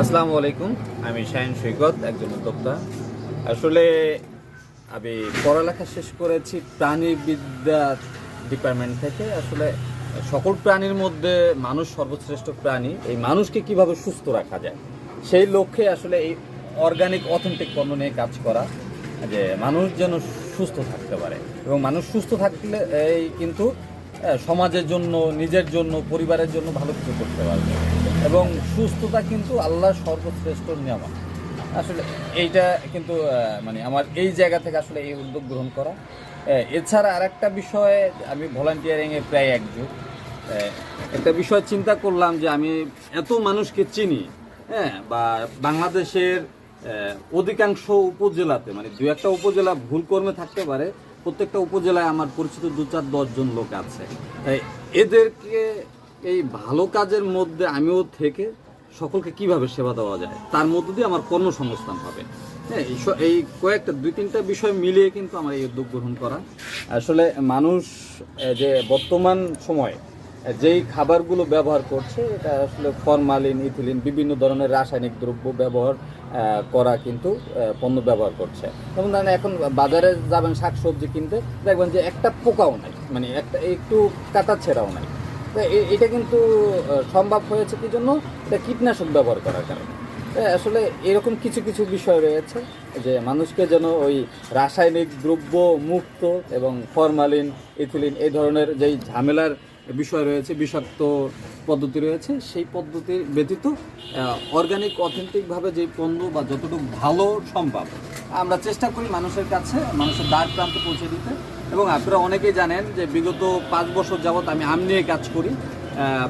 আসসালামু আলাইকুম। আমি শাহিন সৈকত, একজন উদ্যোক্তা। আসলে আমি পড়ালেখা শেষ করেছি প্রাণীবিদ্যা ডিপার্টমেন্ট থেকে। আসলে সকল প্রাণীর মধ্যে মানুষ সর্বশ্রেষ্ঠ প্রাণী। এই মানুষকে কীভাবে সুস্থ রাখা যায়? সেই লক্ষ্যে আসলে এই অর্গানিক অথেন্টিক পণ্য নিয়ে কাজ করা, যে মানুষ যেন সুস্থ থাকতে পারে। এবং মানুষ সুস্থ থাকলে এই কিন্তু সমাজের জন্য, নিজের জন্য, পরিবারের জন্য ভালো কিছু করতে পারবে। এবং সুস্থতা কিন্তু আল্লাহ সর্বশ্রেষ্ঠ নিয়ামত। আসলে এইটা কিন্তু মানে আমার এই জায়গা থেকে আসলে এই উদ্যোগ গ্রহণ করা। এছাড়া আর একটা বিষয়ে, আমি ভলান্টিয়ারিংয়ে প্রায় একযুগ। একটা বিষয় চিন্তা করলাম যে আমি এত মানুষকে চিনি হ্যাঁ বা বাংলাদেশের অধিকাংশ উপজেলাতে মানে দু একটা উপজেলা ভুল কর্মে থাকতে পারে, প্রত্যেকটা উপজেলায় আমার পরিচিত দু চার দশজন লোক আছে। এদেরকে এই ভালো কাজের মধ্যে আমিও থেকে সকলকে কীভাবে সেবা দেওয়া যায়, তার মধ্য দিয়ে আমার কর্মসংস্থান হবে। হ্যাঁ এই কয়েকটা, দুই তিনটা বিষয় মিলিয়ে কিন্তু আমার এই উদ্যোগ গ্রহণ করা। আসলে মানুষ যে বর্তমান সময়ে যেই খাবারগুলো ব্যবহার করছে, এটা আসলে ফরমালিন, ইথিলিন, বিভিন্ন ধরনের রাসায়নিক দ্রব্য ব্যবহার করা কিন্তু পণ্য ব্যবহার করছে। যেমন ধরেন এখন বাজারে যাবেন শাকসবজি কিনতে, দেখবেন যে একটা পোকাও নাই মানে একটা, একটু কাটা ছেঁড়াও নাই। এটা কিন্তু সম্ভব হয়েছে কি জন্য? এটা কীটনাশক ব্যবহার করার কারণে। আসলে এরকম কিছু কিছু বিষয় রয়েছে যে মানুষকে যেন ওই রাসায়নিক দ্রব্য মুক্ত এবং ফরমালিন, ইথিলিন এই ধরনের যেই ঝামেলার বিষয় রয়েছে, বিষাক্ত পদ্ধতি রয়েছে, সেই পদ্ধতির ব্যতীত অর্গানিক অথেন্টিকভাবে যে পণ্য বা যতটুকু ভালো, সম্ভব। আমরা চেষ্টা করি মানুষের কাছে, মানুষের দ্বার প্রান্তে পৌঁছে দিতে। এবং আপনারা অনেকেই জানেন যে বিগত পাঁচ বছর যাবৎ আমি আম নিয়ে কাজ করি।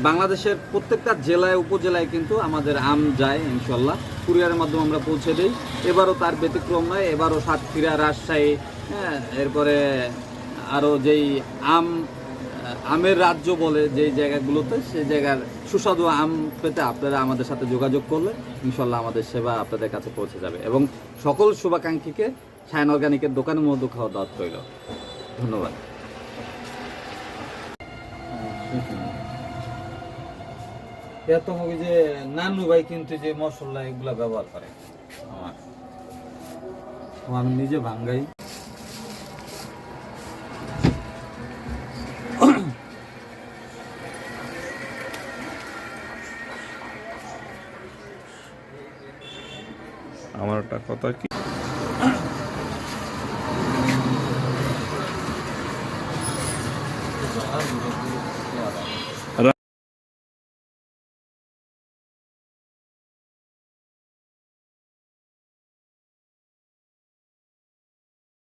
বাংলাদেশের প্রত্যেকটা জেলায়, উপজেলায় কিন্তু আমাদের আম যায় ইনশাল্লাহ কুরিয়ারের মাধ্যমে আমরা পৌঁছে দিই। এবারও তার ব্যতিক্রম নয়, এবারও সাতক্ষীরা, রাজশাহী হ্যাঁ এরপরে আরও যেই আম আমের রাজ্য বলে যেই জায়গাগুলোতে, সেই জায়গার সুস্বাদু আম পেতে আপনারা আমাদের সাথে যোগাযোগ করলে ইনশাল্লাহ আমাদের সেবা আপনাদের কাছে পৌঁছে যাবে। এবং সকল শুভাকাঙ্ক্ষীকে সায়ন অর্গানিকের দোকানের মধ্যে খাওয়া দাওয়া রইল ধন্যবাদ। এত হবে যে নানু ভাই কিন্তু যে মশলা এগুলা ব্যবহার করে। আমার। আমি নিজে ভাঙ্গাই। আমার একটা কথা কি? 그렇죠.